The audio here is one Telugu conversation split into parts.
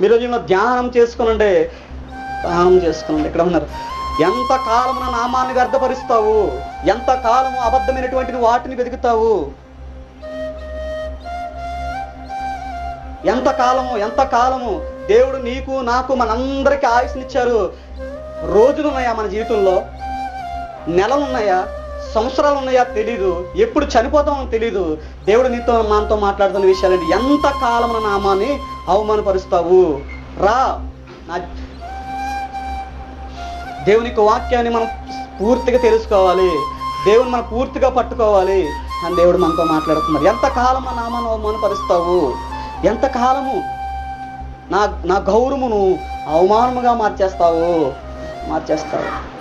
మీరు రోజు ధ్యానం చేసుకునండి. ధ్యానం చేసుకునండి. ఇక్కడ ఉన్నారు. ఎంత కాలము నా నామాన్ని వ్యర్థపరుస్తావు? ఎంత కాలము అబద్ధమైనటువంటి వాటిని వెతుకుతావు? ఎంత కాలము ఎంత కాలము దేవుడు నీకు నాకు మనందరికీ ఆయుష్నిచ్చారు రోజులు ఉన్నాయా మన జీవితంలో? నెలలు ఉన్నాయా సంవత్సరాలు ఉన్నాయా తెలీదు. ఎప్పుడు చనిపోతామో తెలీదు. దేవుడు నీతో మనతో మాట్లాడుతున్న విషయాలంటే ఎంత కాలం నా నామాన్ని అవమానపరుస్తావు? రా. నా దేవుని యొక్క వాక్యాన్ని మనం పూర్తిగా తెలుసుకోవాలి. దేవుని మనం పూర్తిగా పట్టుకోవాలి. అని దేవుడు మనతో మాట్లాడుతున్నారు ఎంత కాలం నా నామాన్ని అవమానపరుస్తావు? ఎంత కాలము? నా నా గౌరవమును అవమానముగా మార్చేస్తావు? మార్చేస్తావు.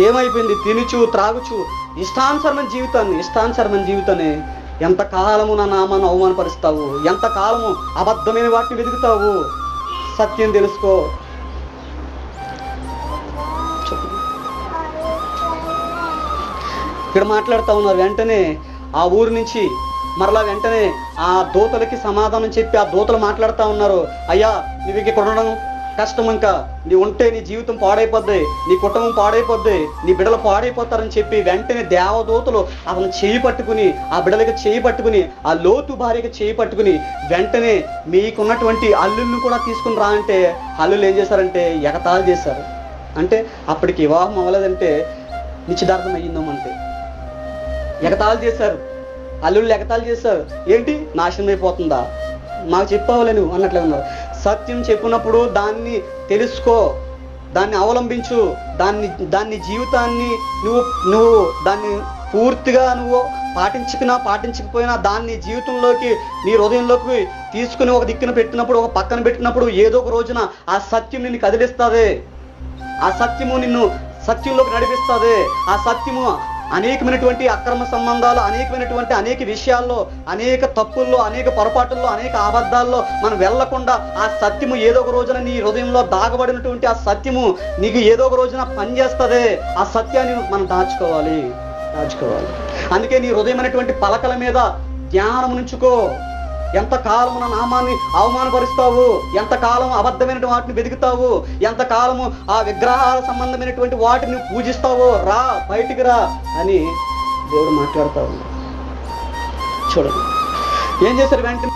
ఏమైపోయింది? తినుచు త్రాగుచు. ఇష్టానుసరమైన జీవితాన్ని ఇష్టానుసరమైన జీవితాన్ని ఎంత కాలము నా నామాన్ని అవమానపరుస్తావు? ఎంత కాలము అబద్ధమైన వాటిని వెతుకుతావు? సత్యం తెలుసుకో. ఇక్కడ మాట్లాడుతూ ఉన్నారు. వెంటనే ఆ ఊరు నుంచి మరలా వెంటనే ఆ దూతలకి సమాధానం చెప్పి ఆ దూతలు మాట్లాడుతూ ఉన్నారు. అయ్యా నువ్వు ఇంక ఇక్కడ ఉండడం కష్టం ఇంకా నీ ఉంటే నీ జీవితం పాడైపోద్ది నీ కుటుంబం పాడైపోద్ది నీ బిడ్డలు పాడైపోతారని చెప్పి వెంటనే దేవదూతలు అతను చేయి పట్టుకుని ఆ బిడ్డలకి చేయి పట్టుకుని ఆ లోతు భార్యకి చేయి పట్టుకుని వెంటనే మీకున్నటువంటి అల్లుల్ని కూడా తీసుకుని రా అంటే అల్లుళ్ళు ఏం చేశారంటే ఎగతాళి చేశారు. అంటే అప్పటికి వివాహం అవ్వలేదంటే నిశ్చితార్థం అయ్యిందామంటే ఎగతాళి చేశారు. అల్లుళ్ళు ఎగతాళి చేశారు. ఏంటి? నాశనం అయిపోతుందా? మాకు చెప్పవలే నువ్వు అన్నట్లే ఉన్నారు. సత్యం చెప్పినప్పుడు దాన్ని తెలుసుకో దాన్ని అవలంబించు దాన్ని దాన్ని జీవితాన్ని నువ్వు నువ్వు దాన్ని పూర్తిగా నువ్వు పాటించుకున్నా పాటించకపోయినా దాన్ని జీవితంలోకి నీ హృదయంలోకి తీసుకుని ఒక దిక్కున పెట్టినప్పుడు ఒక పక్కన పెట్టినప్పుడు ఏదో ఒక రోజున ఆ సత్యం నిన్ను కదిలిస్తుంది. ఆ సత్యము నిన్ను సత్యంలోకి నడిపిస్తుంది. ఆ సత్యము అనేకమైనటువంటి అక్రమ సంబంధాలు అనేకమైనటువంటి అనేక విషయాల్లో అనేక తప్పుల్లో అనేక పొరపాటుల్లో అనేక అబద్ధాల్లో మనం వెళ్ళకుండా ఆ సత్యము ఏదో ఒక రోజున నీ హృదయంలో దాగబడినటువంటి ఆ సత్యము నీకు ఏదో ఒక రోజున పనిచేస్తుంది. ఆ సత్యాన్ని మనం దాచుకోవాలి. దాచుకోవాలి. అందుకే నీ హృదయం అనేటువంటి పలకల మీద ధ్యానం ఉంచుకో. ఎంత కాలము నా నామాన్ని అవమానపరుస్తావు? ఎంత కాలం అబద్ధమైన వాటిని వెతుకుతావు? ఎంత కాలము ఆ విగ్రహాల సంబంధమైనటువంటి వాటిని పూజిస్తావో? రా బయటికి రా అని దేవుడు మాట్లాడుతావు చూడండి. ఏం చేశారు వెంటనే?